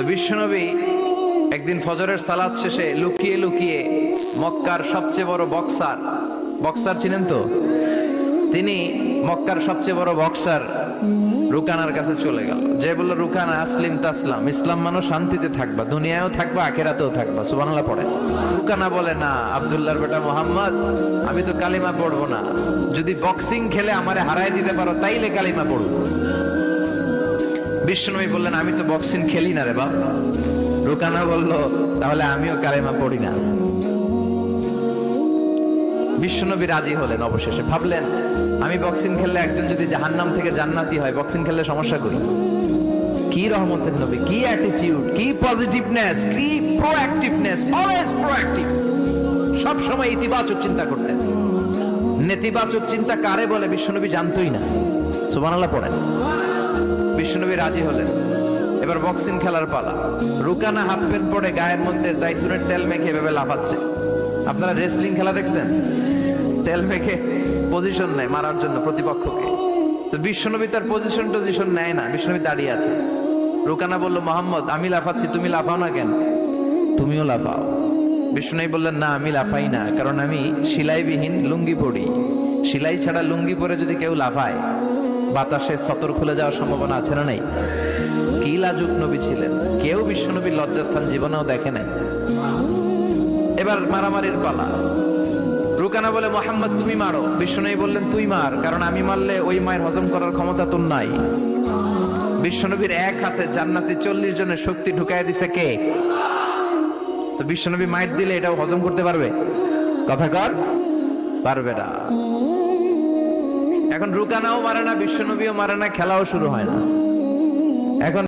তো বিশ্বনবী একদিন ফজরের সালাদ শেষে লুকিয়ে লুকিয়ে মক্কার সবচেয়ে বড় বক্সার বক্সার চিনেন তো? তিনি মক্কার সবচেয়ে বড় বক্সার রুকানার কাছে চলে গেল। যে বলল, রুকানা, আসলিম তাসলাম, ইসলাম মানুষ শান্তিতে থাকবা, দুনিয়ায়ও থাকবা, আখেরাতেও থাকবা। সুবহানাল্লাহ পড়ে। রুকানা বলে, না, আব্দুল্লাহর বেটা মোহাম্মদ, আমি তো কালিমা পড়ব না। যদি বক্সিং খেলে আমারে হারাই দিতে পারো, তাইলে কালিমা পড়ব। বিষ্ণুনবী বললেন, আমি তো বক্সিং খেলি না রে বাপ। রুকানা বলল, তাহলে আমিও কালেমা পড়ি না। বিশ্বনবী রাজি হলেন অবশেষে। ভাবলেন, আমি বক্সিং খেললে একজন যদি জাহান্নাম থেকে জান্নাতি হয় বক্সিং খেললে সমস্যা করি কি রহমতের নবী, কি অ্যাটিটিউড কি পজিটিভনেস কি প্রোঅ্যাক্টিভনেস অলওয়েজ প্রোঅ্যাক্টিভ সব সময় ইতিবাচক চিন্তা করতেন। নেতিবাচক চিন্তা কারে বলে? বিশ্বনবী জানতোই না। সুবহানাল্লাহ পড়েন। বিশ্বনবী রাজি হলেন। এবার বক্সিং খেলার পালা। রুকানা হাফ প্যান্ট পরে গায়ের মধ্যে জাইতুনের তেল মেখে ভেবে লাফাচ্ছে। আপনারা রেসলিং খেলা দেখছেন? তেল মেখে পজিশন নেয় মারার জন্য প্রতিপক্ষকে। তো বিশ্বনবী তার পজিশন টজিশন নেয় না বিশ্বনবী দাঁড়িয়ে আছে। রুকানা বলল, মোহাম্মদ, আমি লাফাচ্ছি, তুমি লাফাও না কেন? তুমিও লাফাও। বিষ্ণু বললেন, না, আমি লাফাই না, কারণ আমি সিলাইবিহীন লুঙ্গি পরি। সিলাই ছাড়া লুঙ্গি পরে যদি কেউ লাফায় বাতাসে সতর খুলে যাওয়ার সম্ভাবনা আছে না নেই? কি লাজুক নবী ছিলেন? কেউ বিশ্বনবীর লজ্জাস্থান জীবনেও দেখে নাই। এবার মারামারির পালা। রুকানা বলে, মোহাম্মদ, তুমি মারো। বিশ্বনবী বললেন, তুই মার, কারণ আমি মারলে ওই মায়ের হজম করার ক্ষমতা তোর নাই। বিশ্বনবীর এক হাতে জান্নাতি চল্লিশ জনের শক্তি ঢুকাই দিছে কে? তো বিশ্বনবী মাইট দিলে এটাও হজম করতে পারবে? কথা কর, পারবে না। এখন রুকানাও মারে না বিশ্বনবীও মারে না খেলাও শুরু হয় না। এখন